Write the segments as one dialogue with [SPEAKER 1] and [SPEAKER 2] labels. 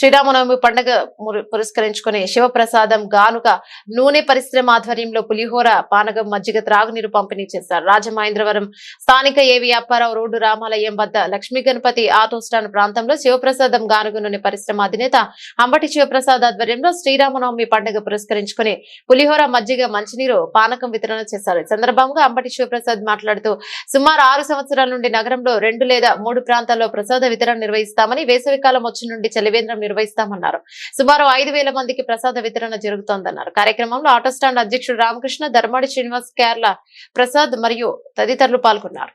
[SPEAKER 1] శ్రీరామనవమి పండుగ పురస్కరించుకుని శివప్రసాదం గానుక నూనె పరిశ్రమ ఆధ్వర్యంలో పులిహోర పానకం మజ్జిగ త్రాగునీరు పంపిణీ చేశారు. రాజమహేంద్రవరం స్థానిక ఏవి అప్పారావు రోడ్డు రామాలయం వద్ద లక్ష్మీ గణపతి ఆటో స్టాండ్ ప్రాంతంలో శివప్రసాదం గానుగ నూనె పరిశ్రమ అధినేత అంబటి శివప్రసాద్ ఆధ్వర్యంలో శ్రీరామనవమి పండుగ పురస్కరించుకుని పులిహోర మజ్జిగ మంచినీరు పానకం వితరణ చేశారు. సందర్భంగా అంబటి శివప్రసాద్ మాట్లాడుతూ సుమారు ఆరు సంవత్సరాల నుండి నగరంలో రెండు లేదా మూడు ప్రాంతాల్లో ప్రసాద వితరణ నిర్వహిస్తామని వేసవికాలం వచ్చి నుండి చలివేంద్రం నిర్వహిస్తామన్నారు. సుమారు ఐదు వేల మందికి ప్రసాద వితరణ జరుగుతోందన్నారు. కార్యక్రమంలో ఆటో స్టాండ్ అధ్యక్షుడు రామకృష్ణ ధర్మాడి శ్రీనివాస్ కేరళ ప్రసాద్ మరియు తదితరులు పాల్గొన్నారు.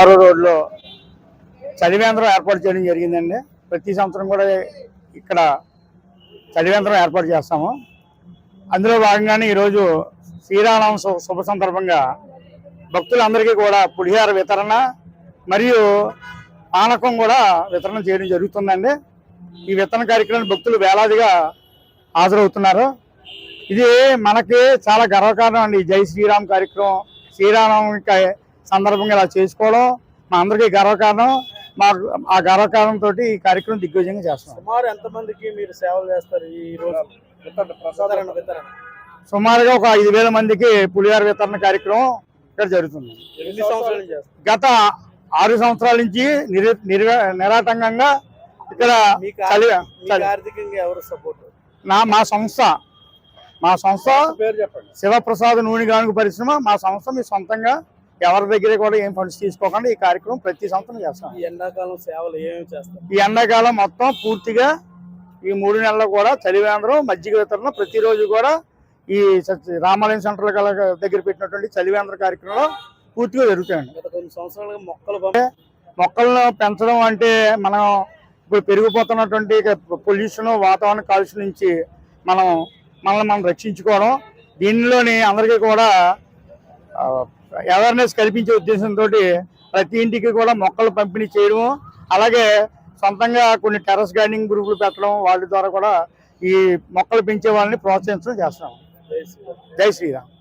[SPEAKER 2] మరో రోడ్లో చలివేంద్రం ఏర్పాటు చేయడం జరిగిందండి. ప్రతి సంవత్సరం కూడా ఇక్కడ చలివేంద్రం ఏర్పాటు చేస్తాము. అందులో భాగంగానే ఈరోజు శ్రీరామనవం శుభ సందర్భంగా భక్తులందరికీ కూడా పులిహార వితరణ మరియు పానకం కూడా వితరణ చేయడం జరుగుతుందండి. ఈ వితరణ కార్యక్రమం భక్తులు వేలాదిగా హాజరవుతున్నారు. ఇది మనకి చాలా గర్వకారణం అండి. జై శ్రీరామ్ కార్యక్రమం. శ్రీరామనవమి సందర్భంగా ఇలా చేసుకోవడం మా అందరికీ గర్వకారణం. మా ఆ గర్వకారణంతో ఈ కార్యక్రమం దిగ్విజయంగా చేస్తున్నాం.
[SPEAKER 3] సుమారు ఎంత మందికి మీరు సేవలు చేస్తారు ఈ రోజు? వితరణ ప్రసాదరణ వితరణ.
[SPEAKER 2] సుమారుగా ఒక ఐదు వేల మందికి పులిహార వితరణ కార్యక్రమం ఇక్కడ జరుగుతుంది. గత ఆరు సంవత్సరాల నుంచి నిర నిర- నిరాటంకంగా ఇక్కడ
[SPEAKER 3] మీకు మీకు
[SPEAKER 2] నా మా సంస్థ మా సంస్థ శివప్రసాద్ నూనె గానుగ పరిశ్రమ మా సంస్థ మీ సొంతంగా ఎవరి దగ్గర కూడా ఏం ఫండ్స్ తీసుకోకుండా ఈ కార్యక్రమం ప్రతి సంవత్సరం చేస్తాం.
[SPEAKER 3] ఈ ఎండాకాలం సేవలు ఏమేమి చేస్తారు?
[SPEAKER 2] ఈ ఎండాకాలం మొత్తం పూర్తిగా ఈ మూడు నెలలు కూడా చలివేంద్రం మజ్జిగ వితరణ ప్రతిరోజు కూడా ఈ రామాలయం సెంటర్ దగ్గర పెట్టినటువంటి చలివేంద్ర కార్యక్రమంలో పూర్తిగా జరుగుతాయండి.
[SPEAKER 3] గత కొన్ని సంవత్సరాలుగా మొక్కలు పంపి
[SPEAKER 2] మొక్కలను పెంచడం అంటే మనం ఇప్పుడు పెరిగిపోతున్నటువంటి పొల్యూషన్ వాతావరణ కాలుష్యం నుంచి మనం మనల్ని మనం రక్షించుకోవడం దీనిలోని అందరికీ కూడా అవేర్నెస్ కల్పించే ఉద్దేశంతో ప్రతి ఇంటికి కూడా మొక్కలు పంపిణీ చేయడము అలాగే సొంతంగా కొన్ని టెర్రస్ గార్డెనింగ్ గ్రూపులు పెట్టడం వాళ్ళ ద్వారా కూడా ఈ మొక్కలు పెంచే వాళ్ళని ప్రోత్సహించడం చేస్తున్నాం. జై శ్రీరామ్